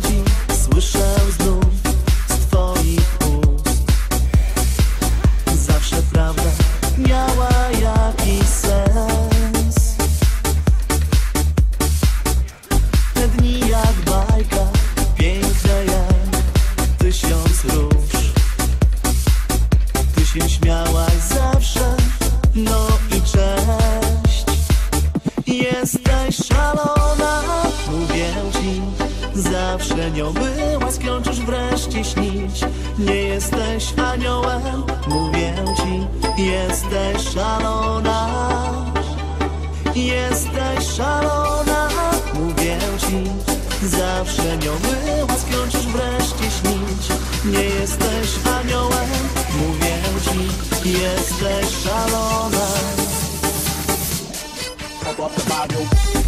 груди свыше Zawsze nią była, skończysz wreszcie śnić. Nie jesteś aniołem, mówię ci Jesteś szalona. Jesteś szalona, mówię ci Zawsze nią była, skończysz wreszcie śnić. Nie jesteś aniołem, mówię ci Jesteś szalona. Pump up the volume.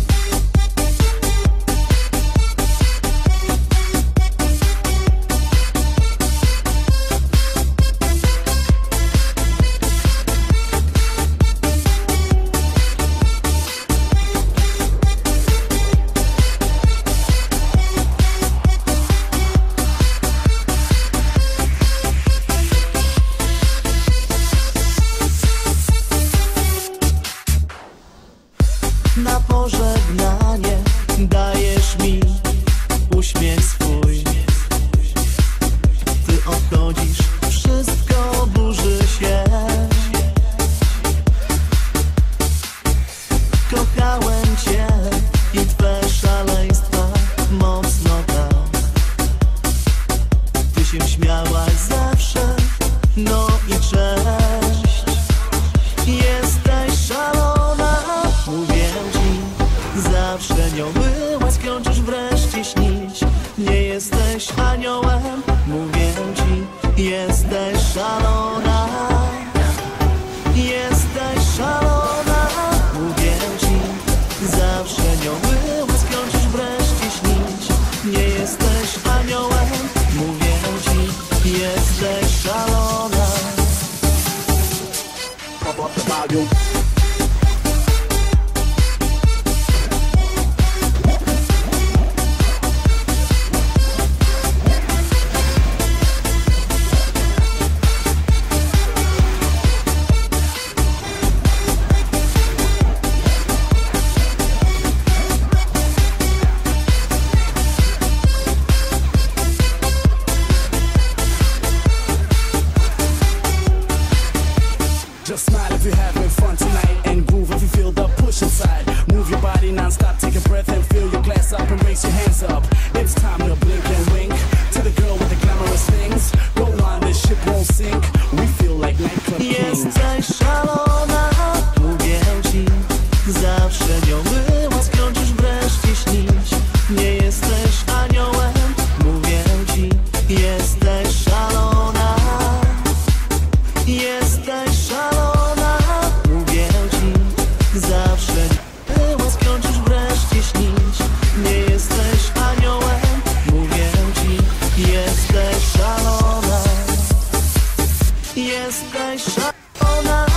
Na pożegnanie. Dajesz mi jesteś aniołem, mówię ci Jesteś szalona. Jesteś szalona, mówię ci Zawsze nią była, skończysz wreszcie śnić. Nie jesteś aniołem, mówię ci Jesteś szalona. Pump up the volume. Just smile if you're having fun tonight and groove if you feel the push inside. Move your body non-stop, take a breath and fill your glass up and raise your hands up. It's time to blink and wink to the girl with the glamorous things. Go on, this ship won't sink. We feel like nightclub kings. Jesteś Jesteś szalona